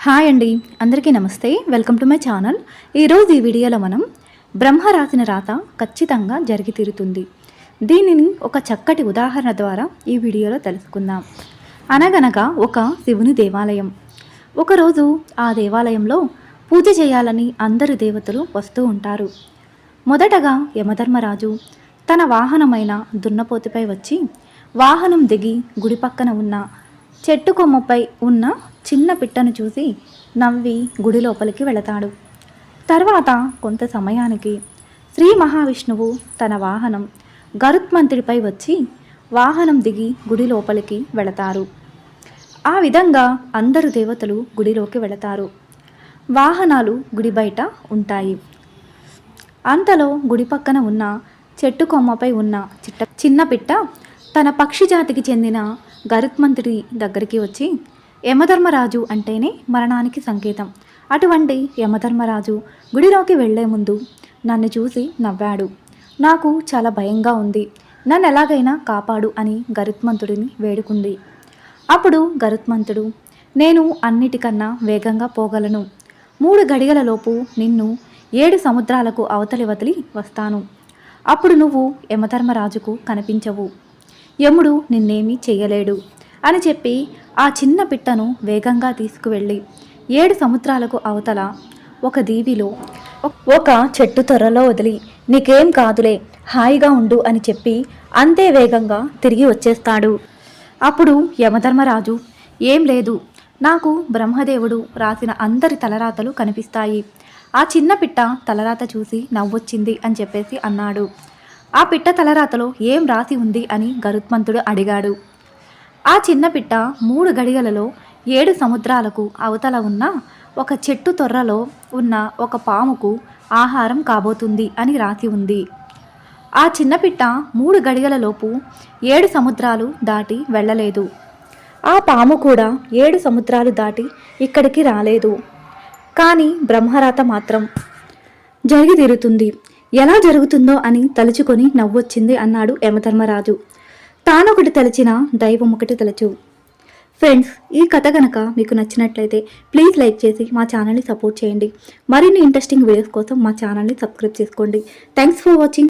Hi అండి. అందరికీ నమస్తే. Welcome to my channel. ఈరోజు ఈ వీడియోలో మనం బ్రహ్మ రాసిన రాత ఖచ్చితంగా జరిగి తీరుతుంది. దీనిని ఒక చక్కటి ఉదాహరణ ద్వారా ఈ వీడియోలో తెలుసుకుందాం. అనగనగా ఒక శివుని దేవాలయం. ఒకరోజు ఆ దేవాలయంలో పూజ చేయాలని అందరు దేవతలు వస్తూ ఉంటారు. మొదటగా యమధర్మరాజు తన వాహనమైన దున్నపోతుపై వచ్చి వాహనం దిగి గుడి పక్కన ఉన్న చెట్టు కొమ్మపై ఉన్న చిన్న పిట్టను చూసి నవ్వి గుడి లోపలికి వెళతాడు. తర్వాత కొంత సమయానికి శ్రీ మహావిష్ణువు తన వాహనం గరుత్మంతుడిపై వచ్చి వాహనం దిగి గుడి లోపలికి వెళతారు. ఆ విధంగా అందరు దేవతలు గుడిలోకి వెళతారు. వాహనాలు గుడి బయట ఉంటాయి. అంతలో గుడి పక్కన ఉన్న చెట్టు కొమ్మపై ఉన్న చిట్ట చిన్న పిట్ట తన పక్షి జాతికి చెందిన గరుత్మంతుడి దగ్గరికి వచ్చి యమధర్మరాజు అంటేనే మరణానికి సంకేతం. అటువంటి యమధర్మరాజు గుడిలోకి వెళ్ళే ముందు నన్ను చూసి నవ్వాడు. నాకు చాలా భయంగా ఉంది. నన్ను ఎలాగైనా కాపాడు అని గరుత్మంతుడిని వేడుకుంది. అప్పుడు గరుత్మంతుడు నేను అన్నిటికన్నా వేగంగా పోగలను. మూడు గడియలలోపు నిన్ను ఏడు సముద్రాలకు అవతలి వదిలి వస్తాను. అప్పుడు నువ్వు యమధర్మరాజుకు కనిపించవు. యముడు నిన్నేమీ చేయలేడు అని చెప్పి ఆ చిన్న పిట్టను వేగంగా తీసుకువెళ్ళి ఏడు సముద్రాలకు అవతల ఒక దీవిలో ఒక చెట్టు తొర్రలో వదిలి నీకేం కాదులే హాయిగా ఉండు అని చెప్పి అంతే వేగంగా తిరిగి వచ్చేస్తాడు. అప్పుడు యమధర్మరాజు ఏం లేదు నాకు బ్రహ్మదేవుడు రాసిన అందరి తలరాతలు కనిపిస్తాయి. ఆ చిన్న పిట్ట తలరాత చూసి నవ్వొచ్చింది అని చెప్పేసి అన్నాడు. ఆ పిట్ట తలరాతలో ఏం రాసి ఉంది అని గరుత్మంతుడు అడిగాడు. ఆ చిన్న పిట్ట మూడు గడియలలో ఏడు సముద్రాలకు అవతల ఉన్న ఒక చెట్టు తొర్రలో ఉన్న ఒక పాముకు ఆహారం కాబోతుంది అని రాసి ఉంది. ఆ చిన్న పిట్ట మూడు గడియలలోపు ఏడు సముద్రాలు దాటి వెళ్ళలేదు. ఆ పాము కూడా ఏడు సముద్రాలు దాటి ఇక్కడికి రాలేదు. కానీ బ్రహ్మరాత మాత్రం జరిగి తీరుతుంది ఎలా జరుగుతుందో అని తలుచుకొని నవ్వొచ్చింది అన్నాడు యమధర్మరాజు. తానొకటి తలచిన దైవం ఒకటి తలచు. ఫ్రెండ్స్ ఈ కథ కనుక మీకు నచ్చినట్లయితే ప్లీజ్ లైక్ చేసి మా ఛానల్ని సపోర్ట్ చేయండి. మరిన్ని ఇంట్రెస్టింగ్ వీడియోస్ కోసం మా ఛానల్ని సబ్స్క్రైబ్ చేసుకోండి. Thanks for watching.